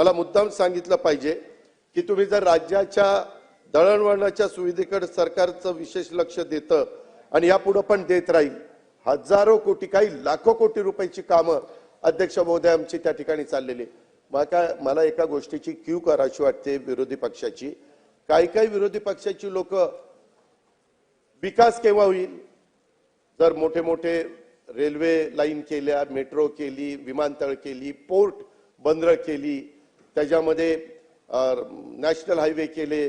मला मुद्दाम सांगितलं पाहिजे की तुम्ही जर राज्याच्या दळणवळणाच्या सुविधेकडे सरकारचं विशेष लक्ष देतं आणि यापुढं पण देत राहील हजारो कोटी काही लाखो कोटी रुपयाची कामं अध्यक्ष महोदय आमची त्या ठिकाणी चाललेली मला काय मला एका गोष्टीची क्यू करायची वाटते विरोधी पक्षाची. काही काही विरोधी पक्षाची लोक विकास केव्हा होईल? जर मोठे मोठे रेल्वे लाईन केल्या मेट्रो केली विमानतळ केली पोर्ट बंदरं केली त्याच्यामध्ये नॅशनल हायवे केले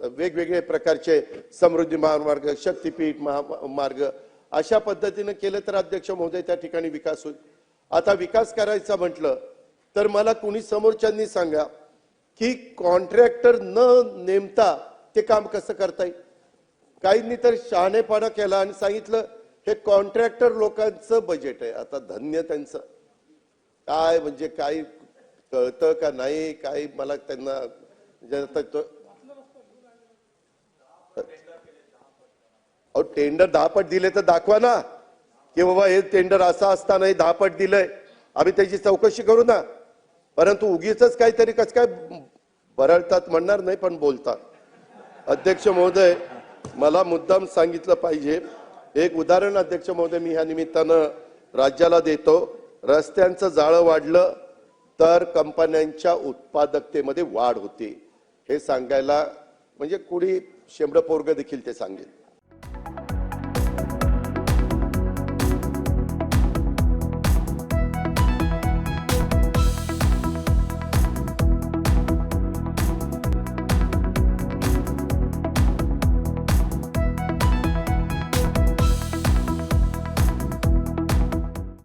वेगवेगळे प्रकारचे समृद्धी महामार्ग शक्तीपीठ महा मार्ग अशा पद्धतीनं केलं तर अध्यक्ष महोदय त्या ठिकाणी विकास होईल. आता विकास करायचा म्हटलं तर मला कुणी समोरच्यांनी सांगा की कॉन्ट्रॅक्टर न नेमता ते काम कसं करता येईल? काहींनी तर शहाणेपणा केला आणि सांगितलं हे कॉन्ट्रॅक्टर लोकांचं बजेट आहे. आता धन्य त्यांचं. काय म्हणजे काय कळतं का नाही काही मला त्यांना अहो टेंडर दहापट दिले तर दाखवा ना. की बाबा हे टेंडर असं असताना दहापट दिलंय. आम्ही त्याची चौकशी करू ना. परंतु उगीच काहीतरी कस काय बरळतात म्हणणार नाही पण बोलतात. अध्यक्ष महोदय मला मुद्दाम सांगितलं पाहिजे. एक उदाहरण अध्यक्ष महोदय मी ह्या निमित्तानं राज्याला देतो. रस्त्यांचं जाळं वाढलं. तर कंपन्यांच्या उत्पादकतेमध्ये वाढ होते. हे सांगायला म्हणजे कुणी शेंबड पोरग देखील ते सांगेल.